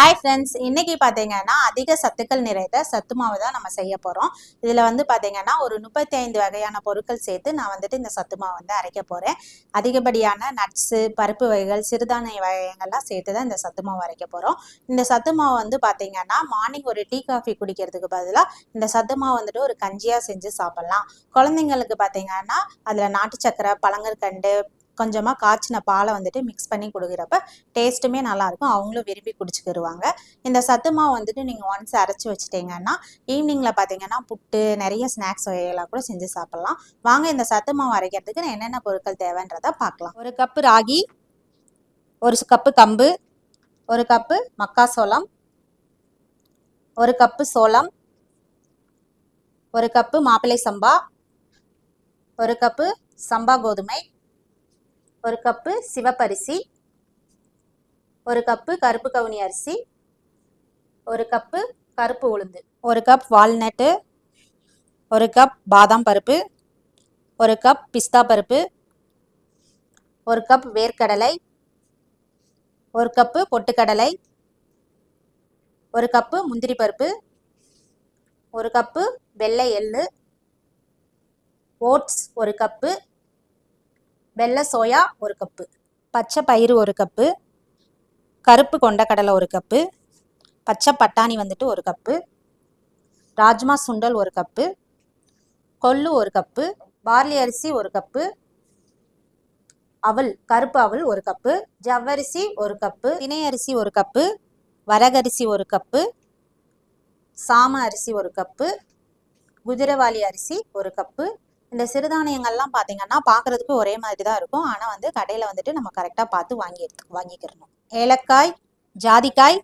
Hi friends இன்னைக்கு பார்த்தீங்கன்னா அதிக சத்துக்கள் நிறைந்த சத்து மாவு தான் நம்ம செய்ய போகிறோம் இதில் வந்து பார்த்தீங்கன்னா ஒரு முப்பத்தி ஐந்து வகையான பொருட்கள் சேர்த்து நான் வந்துட்டு இந்த சத்து மாவு வந்து அரைக்க போகிறேன் அதிகப்படியான நட்ஸு பருப்பு வகைகள் சிறுதானிய வகைகள்லாம் சேர்த்து தான் இந்த சத்து மாவு அரைக்க போகிறோம் இந்த சத்து மாவு வந்து பார்த்தீங்கன்னா மார்னிங் ஒரு டீ காஃபி குடிக்கிறதுக்கு பதிலாக இந்த சத்து மாவு வந்துட்டு ஒரு கஞ்சியாக செஞ்சு சாப்பிட்லாம். குழந்தைங்களுக்கு பார்த்தீங்கன்னா அதில் நாட்டு சக்கரை பழங்கற்கண்டு கொஞ்சமாக காய்ச்சின பாலை வந்துட்டு மிக்ஸ் பண்ணி கொடுக்குறப்ப டேஸ்ட்டுமே நல்லாயிருக்கும் அவங்களும் விரும்பி குடிச்சுக்கிடுவாங்க இந்த சத்து மாவு வந்துட்டு நீங்கள் ஒன்ஸ் அரைச்சி வச்சிட்டிங்கன்னா ஈவினிங்கில் பார்த்தீங்கன்னா புட்டு நிறைய ஸ்நாக்ஸ் வகைகளாக கூட செஞ்சு சாப்பிட்லாம். வாங்க இந்த சத்து மாவு அரைக்கிறதுக்கு நான் என்னென்ன பொருட்கள் தேவைன்றதை பார்க்கலாம். ஒரு கப்பு ராகி ஒரு கப்பு கம்பு ஒரு கப்பு மக்காசோளம் ஒரு கப்பு சோளம் ஒரு கப்பு மாப்பிள்ளை சம்பா ஒரு கப்பு சம்பா கோதுமை ஒரு கப்பு சிவப்பரிசி ஒரு கப்பு கருப்பு கவுனி அரிசி ஒரு கப்பு கருப்பு உளுந்து ஒரு கப் வால்நட்டு ஒரு கப் பாதாம் பருப்பு ஒரு கப் பிஸ்தா பருப்பு ஒரு கப் வேர்க்கடலை ஒரு கப்பு பொட்டுக்கடலை ஒரு கப்பு முந்திரி பருப்பு ஒரு கப்பு வெள்ளை எள்ளு ஓட்ஸ் ஒரு கப்பு வெள்ளை சோயா ஒரு கப்பு பச்சை பயிறு ஒரு கப்பு கருப்பு கொண்டக்கடலை ஒரு கப்பு பச்சை பட்டாணி வந்துட்டு ஒரு கப்பு ராஜ்மா சுண்டல் ஒரு கப்பு கொள்ளு ஒரு கப்பு பார்லி அரிசி ஒரு கப்பு அவல் கருப்பு அவல் ஒரு கப்பு ஜவ்வரிசி ஒரு கப்பு தினை அரிசி ஒரு கப்பு வரகரிசி ஒரு கப்பு சாம அரிசி ஒரு கப்பு குதிரவாளி அரிசி ஒரு கப்பு இந்த சிறுதானியங்கள்லாம் பார்த்தீங்கன்னா பார்க்குறதுக்கு ஒரே மாதிரி தான் இருக்கும். ஆனால் வந்து கடையில் வந்துட்டு நம்ம கரெக்டாக பார்த்து வாங்கி எடுத்து வாங்கிக்கிறணும். ஏலக்காய் ஜாதிக்காய்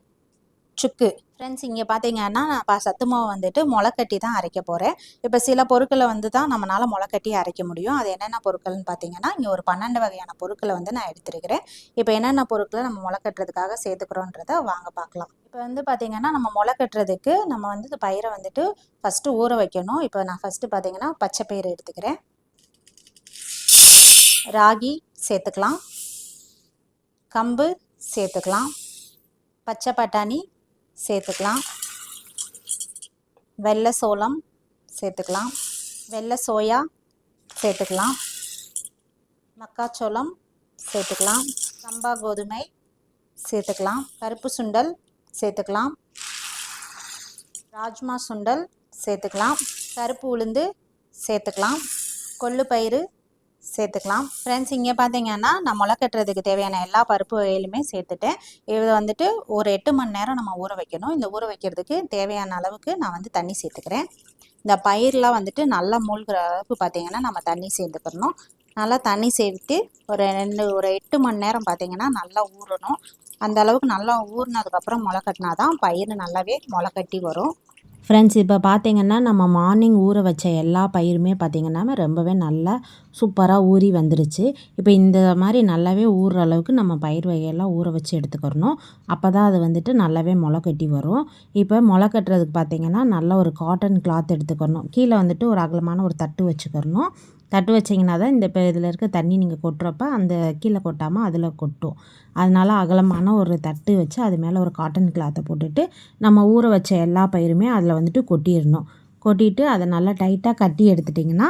சுக்கு. ஃப்ரெண்ட்ஸ் இங்கே பார்த்தீங்கன்னா நான் இப்போ சத்து மாவு வந்துட்டு முளைக்கட்டி தான் அரைக்க போகிறேன் இப்போ சில பொருட்களை வந்து தான் நம்மளால் முளைக்கட்டி அரைக்க முடியும். அது என்னென்ன பொருட்கள்னு பார்த்தீங்கன்னா இங்கே ஒரு பன்னெண்டு வகையான பொருட்களை வந்து நான் எடுத்துருக்கிறேன். இப்போ என்னென்ன பொருட்களை நம்ம முளைக்கட்டுறதுக்காக சேர்த்துக்கிறோன்றத வாங்க பார்க்கலாம் இப்போ வந்து பார்த்தீங்கன்னா நம்ம முளைக்கட்டுறதுக்கு நம்ம வந்து இந்த பயிரை வந்துட்டு ஃபஸ்ட்டு ஊற வைக்கணும். இப்போ நான் ஃபஸ்ட்டு பார்த்தீங்கன்னா பச்சை பயிறு எடுத்துக்கிறேன். ராகி சேர்த்துக்கலாம். கம்பு சேர்த்துக்கலாம். பச்சை பட்டாணி சேர்த்துக்கலாம். வெள்ளை சோளம் சேர்த்துக்கலாம். வெள்ளை சோயா சேர்த்துக்கலாம். மக்காச்சோளம் சேர்த்துக்கலாம். சம்பா கோதுமை சேர்த்துக்கலாம். கருப்பு சுண்டல் சேர்த்துக்கலாம். ராஜ்மா சுண்டல் சேர்த்துக்கலாம். கருப்பு உளுந்து சேர்த்துக்கலாம். கொள்ளு பயிறு சேர்த்துக்கலாம். ஃப்ரெண்ட்ஸ் இங்கே பார்த்தீங்கன்னா நான் முளை கட்டுறதுக்கு தேவையான எல்லா பருப்பு வகையிலுமே சேர்த்துட்டேன் இது வந்துட்டு ஒரு எட்டு மணி நேரம் நம்ம ஊற வைக்கணும். இந்த ஊற வைக்கிறதுக்கு தேவையான அளவுக்கு நான் வந்து தண்ணி சேர்த்துக்கிறேன். இந்த பயிரெலாம் வந்துட்டு நல்லா மூழ்கிற அளவுக்கு பார்த்தீங்கன்னா நம்ம தண்ணி சேர்த்துக்கிறணும் நல்லா தண்ணி சேர்த்து ஒரு ரெண்டு ஒரு எட்டு மணி நேரம் பார்த்தீங்கன்னா நல்லா ஊறணும். அந்த அளவுக்கு நல்லா ஊறினதுக்கப்புறம் முளை கட்டினா தான் பயிர் நல்லாவே முளை கட்டி வரும். ஃப்ரெண்ட்ஸ் இப்போ பார்த்தீங்கன்னா நம்ம மார்னிங் ஊற வச்ச எல்லா பயிருமே பார்த்திங்கன்னா ரொம்பவே நல்லா சூப்பராக ஊறி வந்துருச்சு. இப்போ இந்த மாதிரி நல்லாவே ஊறுற அளவுக்கு நம்ம பயிர் வகையெல்லாம் ஊற வச்சு எடுத்துக்கிறணும். அப்போ தான் அது வந்துட்டு நல்லாவே முளை கட்டி வரும். இப்போ முளை கட்டுறதுக்கு பார்த்திங்கன்னா நல்ல ஒரு காட்டன் கிளாத் எடுத்துக்கணும் கீழே வந்துட்டு ஒரு அகலமான ஒரு தட்டு வச்சுக்கிறணும். தட்டு வச்சிங்கன்னா தான் இந்த இப்போ இதில் இருக்க தண்ணி நீங்கள் கொட்டுறப்ப அந்த கீழே கொட்டாமல் அதில் கொட்டும். அதனால் அகலமான ஒரு தட்டு வச்சு அது மேலே ஒரு காட்டன் கிளாத்தை போட்டுட்டு நம்ம ஊற வச்ச எல்லா பயிருமே அதில் வந்துட்டு கொட்டிடணும். கொட்டிட்டு அதை நல்லா டைட்டாக கட்டி எடுத்துட்டிங்கன்னா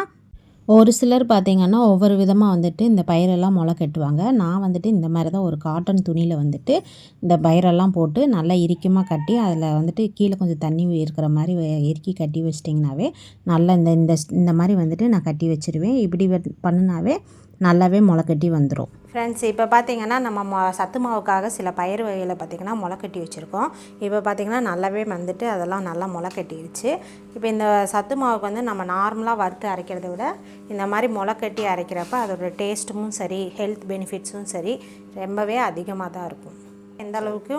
ஒரு சிலர் பார்த்திங்கன்னா ஒவ்வொரு விதமாக வந்துட்டு இந்த பயிரெல்லாம் முளை கட்டுவாங்க. நான் வந்துட்டு இந்த மாதிரி தான் ஒரு காட்டன் துணியில் வந்துட்டு இந்த பயிரெல்லாம் போட்டு நல்லா இறுக்கமாக கட்டி அதில் வந்துட்டு கீழே கொஞ்சம் தண்ணி இருக்கிற மாதிரி இறுக்கி கட்டி வச்சிட்டிங்கனாவே நல்லா இந்த இந்த இந்த மாதிரி வந்துட்டு நான் கட்டி வச்சுருவேன். இப்படி பண்ணினாவே பண்ணுனாவே நல்லாவே முளைக்கட்டி கட்டி வந்துடும் ஃப்ரெண்ட்ஸ் இப்போ பார்த்தீங்கன்னா நம்ம மொ சத்து மாவுக்காக சில பயிர் வகைகளை பார்த்திங்கன்னா முளைக்கட்டி வச்சுருக்கோம். இப்போ பார்த்திங்கன்னா நல்லாவே வந்துட்டு அதெல்லாம் நல்லா முளைக்கட்டிடுச்சு இப்போ இந்த சத்து மாவுக்கு வந்து நம்ம நார்மலாக வறுத்து அரைக்கிறத விட இந்த மாதிரி முளைக்கட்டி கட்டி அரைக்கிறப்ப அதோட டேஸ்ட்டும் சரி ஹெல்த் பெனிஃபிட்ஸும் சரி ரொம்பவே அதிகமாக தான் இருக்கும். எந்த அளவுக்கு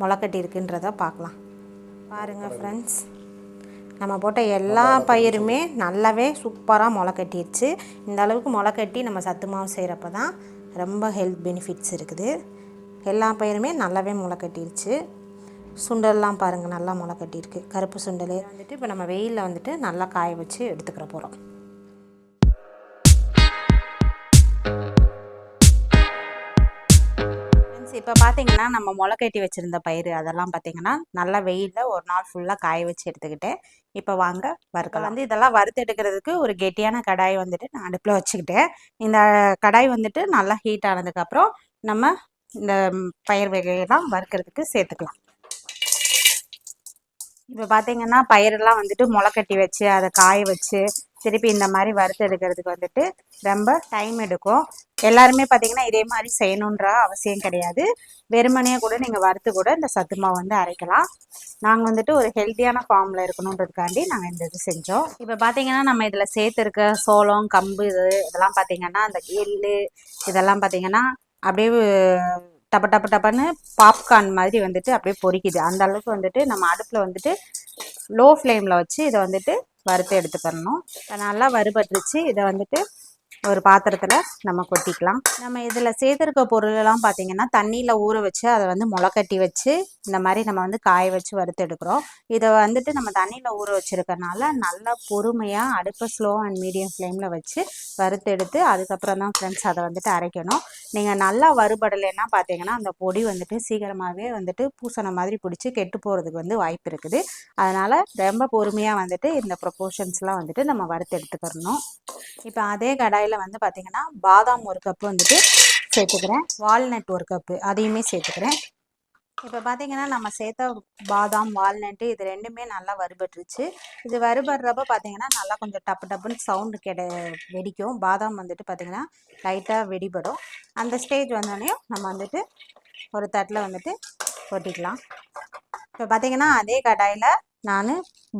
முளைக்கட்டி இருக்குன்றதை இருக்குன்றத பார்க்கலாம். பாருங்கள் ஃப்ரெண்ட்ஸ் நம்ம போட்ட எல்லா பயிருமே நல்லாவே சூப்பராக முளை கட்டிடுச்சு. இந்த அளவுக்கு முளை கட்டி நம்ம சத்து மாவு செய்கிறப்ப தான் ரொம்ப ஹெல்த் பெனிஃபிட்ஸ் இருக்குது. எல்லா பயிருமே நல்லாவே முளை கட்டிடுச்சு. சுண்டல்லாம் பாருங்கள் நல்லா முளை கட்டியிருக்கு. கருப்பு சுண்டல். வந்துட்டு இப்போ நம்ம வெயிலில் வந்துட்டு நல்லா காய வச்சு எடுத்துக்கிற போகிறோம் இப்போ பார்த்தீங்கன்னா நம்ம முளை கட்டி வச்சுருந்த பயிர் அதெல்லாம் பார்த்தீங்கன்னா நல்லா வெயிலில் ஒரு நாள் ஃபுல்லாக காய வச்சு எடுத்துக்கிட்டேன் இப்போ வாங்க வறுக்கலாம். வந்து இதெல்லாம் வறுத்து எடுக்கிறதுக்கு ஒரு கெட்டியான கடாய் வந்துட்டு நான் அடுப்பில் வச்சுக்கிட்டேன் இந்த கடாய் வந்துட்டு நல்லா ஹீட் ஆனதுக்கப்புறம் நம்ம இந்த பயிர் வகையெல்லாம் வறுக்கிறதுக்கு சேர்த்துக்கலாம். இப்போ பார்த்தீங்கன்னா பயிரெல்லாம் வந்துட்டு முளை கட்டி வச்சு அதை காய வச்சு திருப்பி இந்த மாதிரி வறுத்து எடுக்கிறதுக்கு வந்துட்டு ரொம்ப டைம் எடுக்கும். எல்லாருமே பார்த்தீங்கன்னா இதே மாதிரி செய்யணுன்ற அவசியம் கிடையாது. வெறுமனையாக கூட நீங்கள் வறுத்து கூட இந்த சத்து மாவு வந்து அரைக்கலாம். நாங்கள் வந்துட்டு ஒரு ஹெல்த்தியான ஃபார்மில் இருக்கணுன்றதுக்காண்டி நாங்கள் இந்த இது செஞ்சோம். இப்போ பார்த்தீங்கன்னா நம்ம இதில் சேர்த்துருக்க சோளம் கம்பு இது இதெல்லாம் பார்த்தீங்கன்னா அந்த எள்ளு இதெல்லாம் பார்த்தீங்கன்னா அப்படியே டப்ப டப்ப டப்பன்னு பாப்கார்ன் மாதிரி வந்துட்டு அப்படியே பொரிக்குது. அந்த அளவுக்கு வந்துட்டு நம்ம அடுப்பில் வந்துட்டு லோ ஃப்ளேமில் வச்சு இதை வந்துட்டு வறுத்து எடுத்துக்கிறணும் இப்போ நல்லா வறுபட்டுருச்சு. இதை வந்துட்டு ஒரு பாத்திரத்தில் நம்ம கொட்டிக்கலாம். நம்ம இதில் சேர்த்துருக்க பொருளெல்லாம் பார்த்தீங்கன்னா தண்ணியில் ஊற வச்சு அதை வந்து முளைக்கட்டி வச்சு இந்த மாதிரி நம்ம வந்து காய வச்சு வறுத்து எடுக்கிறோம். இதை வந்துட்டு நம்ம தண்ணியில் ஊற வச்சுருக்கறனால நல்லா பொறுமையாக அடுப்பை ஸ்லோ அண்ட் மீடியம் ஃப்ளேமில் வச்சு வறுத்து எடுத்து அதுக்கப்புறம் தான் ஃப்ரெண்ட்ஸ் அதை வந்துட்டு அரைக்கணும். நீங்கள் நல்லா வறுபடலைன்னா பார்த்தீங்கன்னா அந்த பொடி வந்துட்டு சீக்கிரமாகவே வந்துட்டு பூசண மாதிரி பிடிச்சி கெட்டு போகிறதுக்கு வந்து வாய்ப்பு இருக்குது. அதனால் ரொம்ப பொறுமையாக வந்துட்டு இந்த ப்ரொப்போர்ஷன்ஸ்லாம் வந்துட்டு நம்ம வறுத்து எடுத்துக்கிறணும். இப்போ அதே கடாய் கடாயில் வந்து பார்த்தீங்கன்னா பாதாம் ஒரு கப்பு வந்துட்டு சேர்த்துக்கிறேன். வால்நட் ஒரு கப்பு அதையுமே சேர்த்துக்கிறேன். இப்போ பார்த்தீங்கன்னா நம்ம சேர்த்த பாதாம் வால்நட்டு இது ரெண்டுமே நல்லா வறுபட்டுருச்சு. இது வறுபடுறப்ப பார்த்தீங்கன்னா நல்லா கொஞ்சம் டப்பு டப்புன்னு சவுண்டு கெட வெடிக்கும். பாதாம் வந்துட்டு பார்த்தீங்கன்னா லைட்டாக வெடிபடும். அந்த ஸ்டேஜ் வந்தோடனே நம்ம வந்துட்டு ஒரு தட்டில் வந்துட்டு கொட்டிக்கலாம். இப்போ பார்த்தீங்கன்னா அதே கடாயில் நான்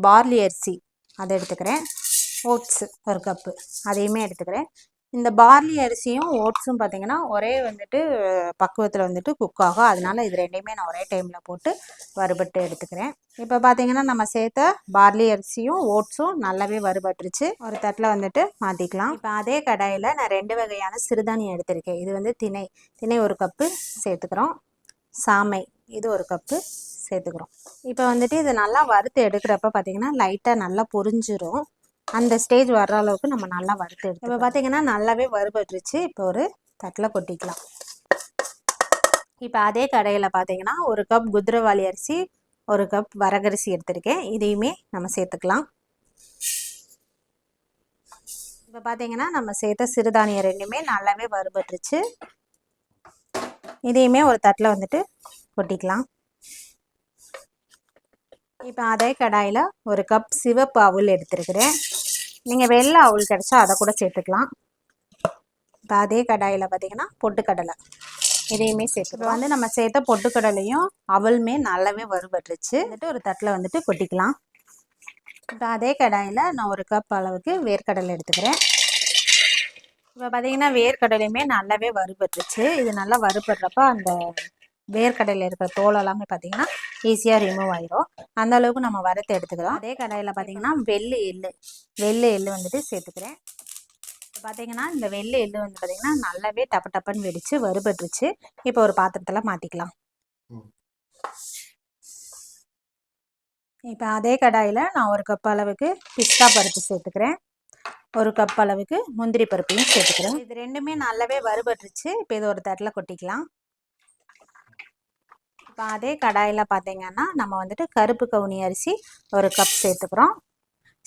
பார்லி அரிசி அதை எடுத்துக்கிறேன். ஓட்ஸு ஒரு கப்பு அதையுமே எடுத்துக்கிறேன். இந்த பார்லி அரிசியும் ஓட்ஸும் பார்த்தீங்கன்னா ஒரே வந்துட்டு பக்குவத்தில் வந்துட்டு குக் ஆகும். அதனால இது ரெண்டையுமே நான் ஒரே டைமில் போட்டு வறுபட்டு எடுத்துக்கிறேன். இப்போ பார்த்தீங்கன்னா நம்ம சேர்த்த பார்லி அரிசியும் ஓட்ஸும் நல்லாவே வறுபட்டுருச்சு. ஒரு தட்டில் வந்துட்டு மாற்றிக்கலாம் இப்போ அதே கடாயில் நான் ரெண்டு வகையான சிறுதானியம் எடுத்திருக்கேன். இது வந்து திணை. திணை ஒரு கப்பு சேர்த்துக்கிறோம். சாமை. இது ஒரு கப்பு சேர்த்துக்கிறோம். இப்போ வந்துட்டு இது நல்லா வறுத்து எடுக்கிறப்ப பார்த்தீங்கன்னா லைட்டாக நல்லா பொரிஞ்சிரும். அந்த ஸ்டேஜ் வர்ற அளவுக்கு நம்ம நல்லா வறுத்து எடுத்து இப்போ பார்த்தீங்கன்னா நல்லாவே வறுபட்டுருச்சு. இப்போ ஒரு தட்டில் கொட்டிக்கலாம். இப்போ அதே கடையில் பார்த்தீங்கன்னா ஒரு கப் குதிரவாளி அரிசி ஒரு கப் வரகரிசி எடுத்திருக்கேன். இதையுமே நம்ம சேர்த்துக்கலாம். இப்போ பார்த்தீங்கன்னா நம்ம சேர்த்த சிறுதானியம் ரெண்டுமே நல்லாவே வறுபட்டுருச்சு. இதையுமே ஒரு தட்டில் வந்துட்டு கொட்டிக்கலாம். இப்போ அதே கடாயில் ஒரு கப் சிவப்பு அவுல் எடுத்துருக்கிறேன். நீங்கள் வெள்ளை அவுள் கிடச்சா அதை கூட சேர்த்துக்கலாம். இப்போ அதே கடாயில் பார்த்தீங்கன்னா பொட்டுக்கடலை. இதையுமே சேர்த்து இப்போ வந்து நம்ம சேர்த்த பொட்டுக்கடலையும் அவளுமே நல்லாவே வறுபட்டுருச்சு. வந்துட்டு ஒரு தட்டில் வந்துட்டு கொட்டிக்கலாம். இப்போ அதே கடாயில் நான் ஒரு கப் அளவுக்கு வேர்க்கடலை எடுத்துக்கிறேன். இப்போ பார்த்தீங்கன்னா வேர்க்கடலையுமே நல்லாவே வறுபட்டுருச்சு. இது நல்லா வறுபடுறப்ப அந்த வேர்க்கடலையில் இருக்கிற தோல் எல்லாமே பார்த்தீங்கன்னா ஈஸியாக ரிமூவ் ஆயிரும். அந்த அளவுக்கு நம்ம வறுத்து எடுத்துக்கிறோம் அதே கடாயில் பார்த்தீங்கன்னா வெள்ளை எள்ளு வெள்ளை எள்ளு வந்துட்டு சேர்த்துக்கிறேன். இப்போ பார்த்தீங்கன்னா இந்த வெள்ளை எள்ளு வந்து பார்த்தீங்கன்னா நல்லாவே டப்பு டப்புன்னு வெடிச்சு வறுபட்டுருச்சு. இப்போ ஒரு பாத்திரத்தில் மாற்றிக்கலாம் இப்போ அதே கடாயில் நான் ஒரு கப் அளவுக்கு பிஸ்தா பருப்பு சேர்த்துக்கிறேன். ஒரு கப் அளவுக்கு முந்திரி பருப்பையும் சேர்த்துக்கிறேன். இது ரெண்டுமே நல்லாவே வறுபட்டுருச்சு. இப்போ இது ஒரு தட்டில் கொட்டிக்கலாம். இப்போ அதே கடாயில் பார்த்தீங்கன்னா நம்ம வந்துட்டு கருப்பு கவுனி அரிசி ஒரு கப் சேர்த்துக்கிறோம்.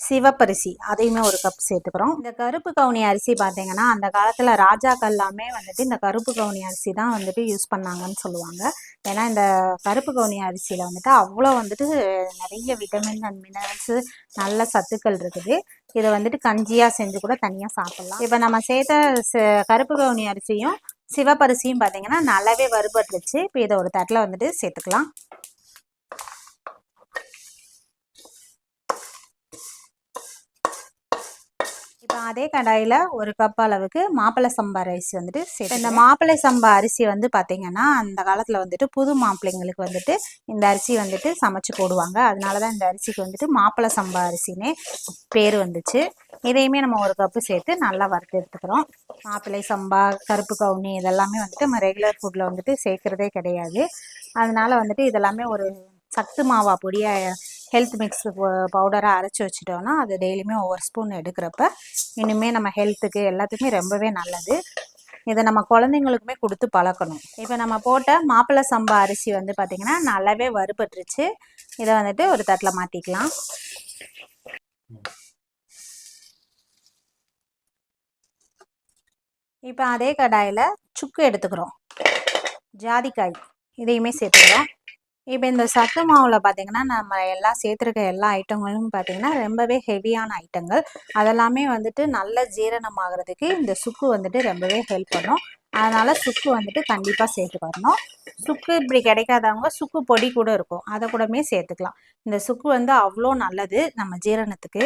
சிவப்பரிசி அதையுமே ஒரு கப் சேர்த்துக்கிறோம். இந்த கருப்பு கவுனி அரிசி பார்த்தீங்கன்னா அந்த காலத்தில் ராஜாக்கள் எல்லாமே வந்துட்டு இந்த கருப்பு கவுனி அரிசி தான் வந்துட்டு யூஸ் பண்ணாங்கன்னு சொல்லுவாங்க. ஏன்னா இந்த கருப்பு கவுனி அரிசியில் வந்துட்டு அவ்வளோ வந்துட்டு நிறைய விட்டமின் அண்ட் மினரல்ஸு நல்ல சத்துக்கள் இருக்குது. இதை வந்துட்டு கஞ்சியாக செஞ்சு கூட தனியாக சாப்பிட்லாம். இப்போ நம்ம சேர்த்த கருப்பு கவுனி அரிசியும் சிவப்பரிசியும் பார்த்தீங்கன்னா நல்லாவே வறுபட்டுருச்சு. இப்போ இதை ஒரு தட்டில் வந்துட்டு சேர்த்துக்கலாம். அதே கடாயில் ஒரு கப் அளவுக்கு மாப்பிள்ளை சம்பா அரிசி வந்துட்டு சேர்த்து இந்த மாப்பிள்ளை சம்பா அரிசி வந்து பார்த்தீங்கன்னா அந்த காலத்தில் வந்துட்டு புது மாப்பிள்ளைங்களுக்கு வந்துட்டு இந்த அரிசி வந்துட்டு சமைச்சு போடுவாங்க. அதனால தான் இந்த அரிசிக்கு வந்துட்டு மாப்பிள்ளை சம்பா அரிசினே பேர் வந்துச்சு. இதையுமே நம்ம ஒரு கப்பு சேர்த்து நல்லா வறுத்து எடுத்துக்கிறோம். மாப்பிள்ளை சம்பா கருப்பு கவுனி இதெல்லாமே வந்துட்டு நம்ம ரெகுலர் ஃபுட்டில் வந்துட்டு சேர்க்குறதே கிடையாது. அதனால வந்துட்டு இதெல்லாமே ஒரு சத்து மாவா பொடியாக ஹெல்த் மிக்ஸ் பவுடராக அரைச்சி வச்சுட்டோம்னா அது டெய்லியுமே ஒவ்வொரு ஸ்பூன் எடுக்கிறப்ப இனிமேல் நம்ம ஹெல்த்துக்கு எல்லாத்துக்குமே ரொம்பவே நல்லது. இதை நம்ம குழந்தைங்களுக்குமே கொடுத்து பழக்கணும். இப்போ நம்ம போட்ட மாப்பிள்ளை சம்பா அரிசி வந்து பார்த்திங்கன்னா நல்லாவே வறுபட்டுருச்சு. இதை வந்துட்டு ஒரு தட்டில் மாற்றிக்கலாம் இப்போ அதே கடாயில் சுக்கு எடுத்துக்கிறோம். ஜாதிக்காய் இதையுமே சேர்த்துக்கிறோம். இப்போ இந்த சத்து மாவில் பார்த்தீங்கன்னா நம்ம எல்லாம் சேர்த்துருக்க எல்லா ஐட்டங்களும் பார்த்தீங்கன்னா ரொம்பவே ஹெவியான ஐட்டங்கள். அதெல்லாமே வந்துட்டு நல்ல ஜீரணமாகிறதுக்கு இந்த சுக்கு வந்துட்டு ரொம்பவே ஹெல்ப் பண்ணும். அதனால் சுக்கு வந்துட்டு கண்டிப்பாக சேர்த்துக்கணும் சுக்கு இப்படி கிடைக்காதவங்க சுக்கு பொடி கூட இருக்கும். அதை கூடமே சேர்த்துக்கலாம். இந்த சுக்கு வந்து அவ்வளோ நல்லது நம்ம ஜீரணத்துக்கு.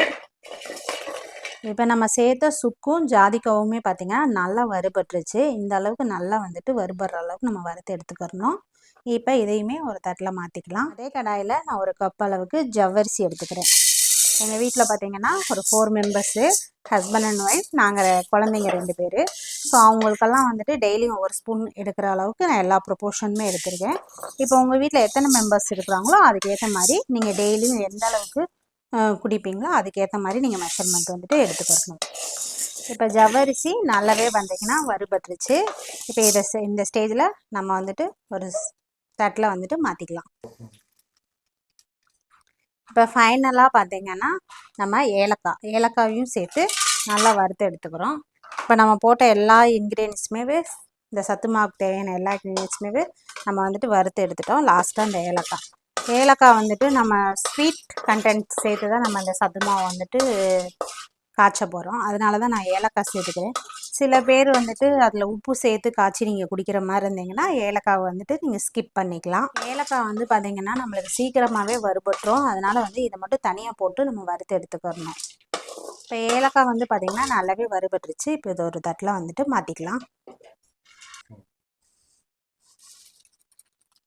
இப்போ நம்ம சேர்த்த சுக்கும் ஜாதிக்காவுமே பார்த்தீங்கன்னா நல்லா வறுபட்டுருச்சு. இந்த அளவுக்கு நல்லா வந்துட்டு வறுபடுற அளவுக்கு நம்ம வறுத்து எடுத்துக்கிறணும். இப்போ இதையுமே ஒரு தட்டில் மாற்றிக்கலாம் அதே கடாயில் நான் ஒரு கப் அளவுக்கு ஜவ்வரிசி எடுத்துக்கிறேன். எங்கள் வீட்டில் பார்த்தீங்கன்னா ஒரு four members husband and wife நாங்கள் குழந்தைங்க ரெண்டு பேர். ஸோ அவங்களுக்கெல்லாம் வந்துட்டு டெய்லியும் ஒவ்வொரு ஸ்பூன் எடுக்கிற அளவுக்கு நான் எல்லா ப்ரொபோர்ஷனுமே எடுத்திருக்கேன். இப்போ உங்கள் வீட்டில் எத்தனை மெம்பர்ஸ் இருக்கிறாங்களோ அதுக்கேற்ற மாதிரி நீங்கள் டெய்லியும் எந்த அளவுக்கு குடிப்பீங்களோ அதுக்கேற்ற மாதிரி நீங்கள் மெஷர்மெண்ட் வந்துட்டு எடுத்துக்கணும். இப்போ ஜவ்வரிசி நல்லாவே வந்தீங்கன்னா வறுபட்டுருச்சு. இப்போ இதை இந்த ஸ்டேஜில் நம்ம வந்துட்டு ஒரு தட்டில் வந்துட்டு மாற்றிக்கலாம் இப்போ ஃபைனலாக பார்த்தீங்கன்னா நம்ம ஏலக்காய் ஏலக்காயும் சேர்த்து நல்லா வறுத்து எடுத்துக்கிறோம். இப்போ நம்ம போட்ட எல்லா இன்க்ரீடியன்ஸுமே இந்த சத்து மாவுக்கு தேவையான எல்லா இன்க்ரீடியன்ஸுமே நம்ம வந்துட்டு வறுத்து எடுத்துட்டோம். லாஸ்ட்டாக இந்த ஏலக்காய். ஏலக்காய் வந்துட்டு நம்ம ஸ்வீட் கண்டென்ட் சேர்த்து தான் நம்ம இந்த சத்து மாவு வந்துட்டு காய்ச்ச போகிறோம் அதனால தான் நான் ஏலக்காய் சேர்த்துக்கிறேன். சில பேர் வந்துட்டு அதில் உப்பு சேர்த்து காய்ச்சி நீங்கள் குடிக்கிற மாதிரி இருந்தீங்கன்னா ஏலக்காவை வந்துட்டு நீங்கள் ஸ்கிப் பண்ணிக்கலாம். ஏலக்காய் வந்து பார்த்தீங்கன்னா நம்மளுக்கு சீக்கிரமாகவே வறுபட்டுரும். அதனால வந்து இதை மட்டும் தனியாக போட்டு நம்ம வறுத்து எடுத்துக்கிறணும். இப்போ ஏலக்காய் வந்து பார்த்தீங்கன்னா நல்லாவே வறுபட்டுருச்சு. இப்போ இது ஒரு தட்டில் வந்துட்டு மாற்றிக்கலாம்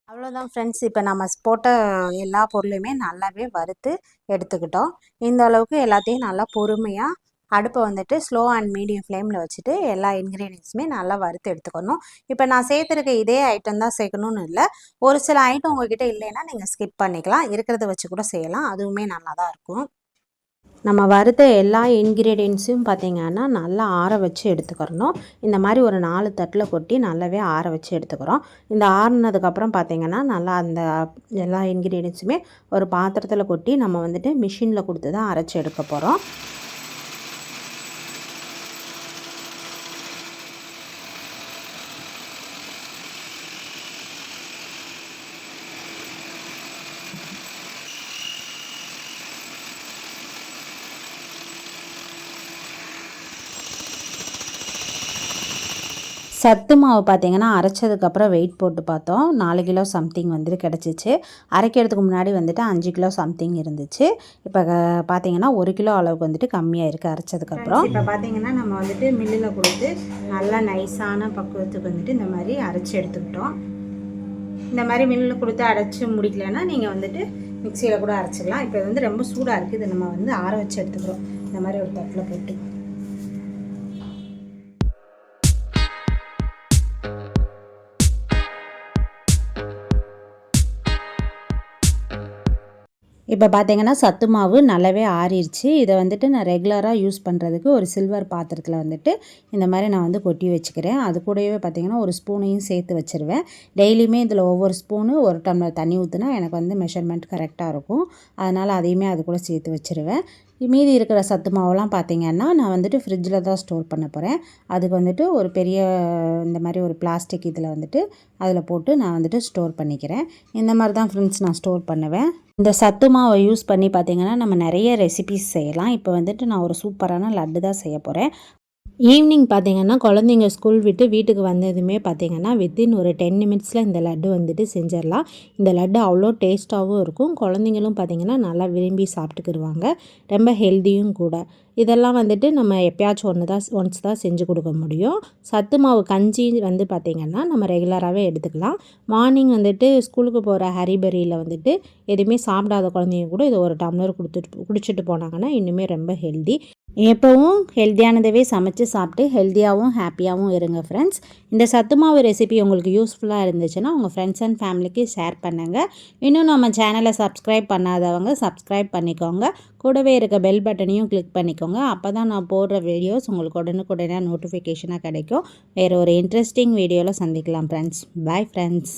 அவ்வளோதான் ஃப்ரெண்ட்ஸ் இப்போ நம்ம போட்ட எல்லா பொருளையுமே நல்லாவே வறுத்து எடுத்துக்கிட்டோம். இந்த அளவுக்கு எல்லாத்தையும் நல்லா பொறுமையாக அடுப்பை வந்துட்டு ஸ்லோ அண்ட் மீடியம் ஃப்ளேமில் வச்சுட்டு எல்லா இன்க்ரீடியன்ஸுமே நல்லா வறுத்து எடுத்துக்கணும். இப்போ நான் சேர்த்துருக்க இதே ஐட்டம் தான் சேர்க்கணும்னு இல்லை. ஒரு சில ஐட்டம் உங்ககிட்ட இல்லைன்னா நீங்கள் ஸ்கிப் பண்ணிக்கலாம். இருக்கிறத வச்சு கூட செய்யலாம். அதுவுமே நல்லா தான் இருக்கும். நம்ம வறுத்த எல்லா இன்க்ரீடியன்ஸையும் பார்த்தீங்கன்னா நல்லா ஆற வச்சு எடுத்துக்கிறணும். இந்த மாதிரி ஒரு நாலு தட்டில் கொட்டி நல்லாவே ஆற வச்சு எடுத்துக்கிறோம். இந்த ஆறுனதுக்கப்புறம் பார்த்திங்கன்னா நல்லா அந்த எல்லா இன்க்ரீடியன்ஸுமே ஒரு பாத்திரத்தில் கொட்டி நம்ம வந்துட்டு மிஷினில் கொடுத்து தான் அரைச்சி எடுக்க போகிறோம் சத்து மாவு பார்த்தீங்கன்னா அரைச்சதுக்கப்புறம் வெயிட் போட்டு பார்த்தோம். நாலு கிலோ சம்திங் வந்துட்டு கிடச்சிச்சு. அரைக்கிறதுக்கு முன்னாடி வந்துட்டு அஞ்சு கிலோ சம்திங் இருந்துச்சு. இப்போ பார்த்தீங்கன்னா ஒரு கிலோ அளவுக்கு வந்துட்டு கம்மியாக இருக்குது அரைச்சதுக்கப்புறம் இப்போ பார்த்தீங்கன்னா நம்ம வந்துட்டு மில்லில் கொடுத்து நல்லா நைஸான பக்குவத்துக்கு வந்துட்டு இந்த மாதிரி அரைச்சி எடுத்துக்கிட்டோம். இந்த மாதிரி மில்லில் கொடுத்து அரைச்சி முடிக்கலன்னா நீங்கள் வந்துட்டு மிக்சியில் கூட அரைச்சிக்கலாம். இப்போ இது வந்து ரொம்ப சூடாக இருக்குது இதை நம்ம வந்து ஆற வச்சு எடுத்துக்கிறோம். இந்த மாதிரி ஒரு தட்டில் போட்டு. இப்போ பார்த்தீங்கன்னா சத்து மாவு நல்லாவே ஆறிடுச்சு இதை வந்துட்டு நான் ரெகுலராக யூஸ் பண்ணுறதுக்கு ஒரு சில்வர் பாத்திரத்தில் வந்துட்டு இந்த மாதிரி நான் வந்து கொட்டி வச்சுக்கிறேன். அது கூடவே பார்த்தீங்கன்னா ஒரு ஸ்பூனையும் சேர்த்து வச்சுருவேன். டெய்லியுமே இதில் ஒவ்வொரு ஸ்பூனு ஒரு டம்ளர் தண்ணி ஊற்றினா எனக்கு வந்து மெஷர்மெண்ட் கரெக்டாக இருக்கும். அதனால் அதையுமே அது கூட சேர்த்து வச்சுருவேன். மீதி இருக்கிற சத்து மாவுலாம் பார்த்திங்கன்னா நான் வந்துட்டு ஃப்ரிட்ஜில் தான் ஸ்டோர் பண்ண போகிறேன் அதுக்கு வந்துட்டு ஒரு பெரிய இந்த மாதிரி ஒரு பிளாஸ்டிக் இதில் வந்துட்டு அதில் போட்டு நான் வந்துட்டு ஸ்டோர் பண்ணிக்கிறேன். இந்த மாதிரி தான் ஃப்ரெண்ட்ஸ் நான் ஸ்டோர் பண்ணுவேன். இந்த சத்து மாவை யூஸ் பண்ணி பார்த்தீங்கன்னா நம்ம நிறைய ரெசிபிஸ் செய்யலாம். இப்போ வந்துட்டு நான் ஒரு சூப்பரான லட்டு தான் செய்ய போகிறேன் ஈவினிங் பார்த்தீங்கன்னா குழந்தைங்க ஸ்கூல் விட்டு வீட்டுக்கு வந்ததுமே பார்த்தீங்கன்னா வித்தின் ஒரு டென் மினிட்ஸில் இந்த லட்டு வந்துட்டு செஞ்சிடலாம். இந்த லட்டு அவ்வளோ டேஸ்ட்டாகவும் இருக்கும். குழந்தைங்களும் பார்த்தீங்கன்னா நல்லா விரும்பி சாப்பிட்டுக்கிடுவாங்க ரொம்ப ஹெல்த்தியும் கூட. இதெல்லாம் வந்துட்டு நம்ம எப்பயாச்சும் ஒன்று தான் ஒன்ஸ் தான் செஞ்சு கொடுக்க முடியும். சத்து மாவு கஞ்சி வந்து பார்த்திங்கன்னா நம்ம ரெகுலராகவே எடுத்துக்கலாம். மார்னிங் வந்துட்டு ஸ்கூலுக்கு போகிற ஹரிபரியில் வந்துட்டு எதுவுமே சாப்பிடாத குழந்தைங்க கூட இதை ஒரு டம்ளர் கொடுத்துட்டு குடிச்சிட்டு போனாங்கன்னா இன்னுமே ரொம்ப ஹெல்தி எப்போவும் ஹெல்த்தியானதவே சமைச்சு சாப்பிட்டு ஹெல்த்தியாகவும் ஹாப்பியாகவும் இருங்க ஃப்ரெண்ட்ஸ் இந்த சத்து மாவு ரெசிபி உங்களுக்கு யூஸ்ஃபுல்லாக இருந்துச்சுன்னா உங்கள் ஃப்ரெண்ட்ஸ் அண்ட் ஃபேமிலிக்கு ஷேர் பண்ணுங்கள் இன்னும் நம்ம சேனலை சப்ஸ்கிரைப் பண்ணாதவங்க சப்ஸ்கிரைப் பண்ணிக்கோங்க. கூடவே இருக்க பெல் பட்டனையும் கிளிக் பண்ணிக்கோங்க. அப்போ தான் நான் போடுற வீடியோஸ் உங்களுக்கு உடனுக்குடனே நோட்டிஃபிகேஷனாக கிடைக்கும். வேறு ஒரு இன்ட்ரெஸ்டிங் வீடியோவில் சந்திக்கலாம் ஃப்ரெண்ட்ஸ் பாய் ஃப்ரெண்ட்ஸ்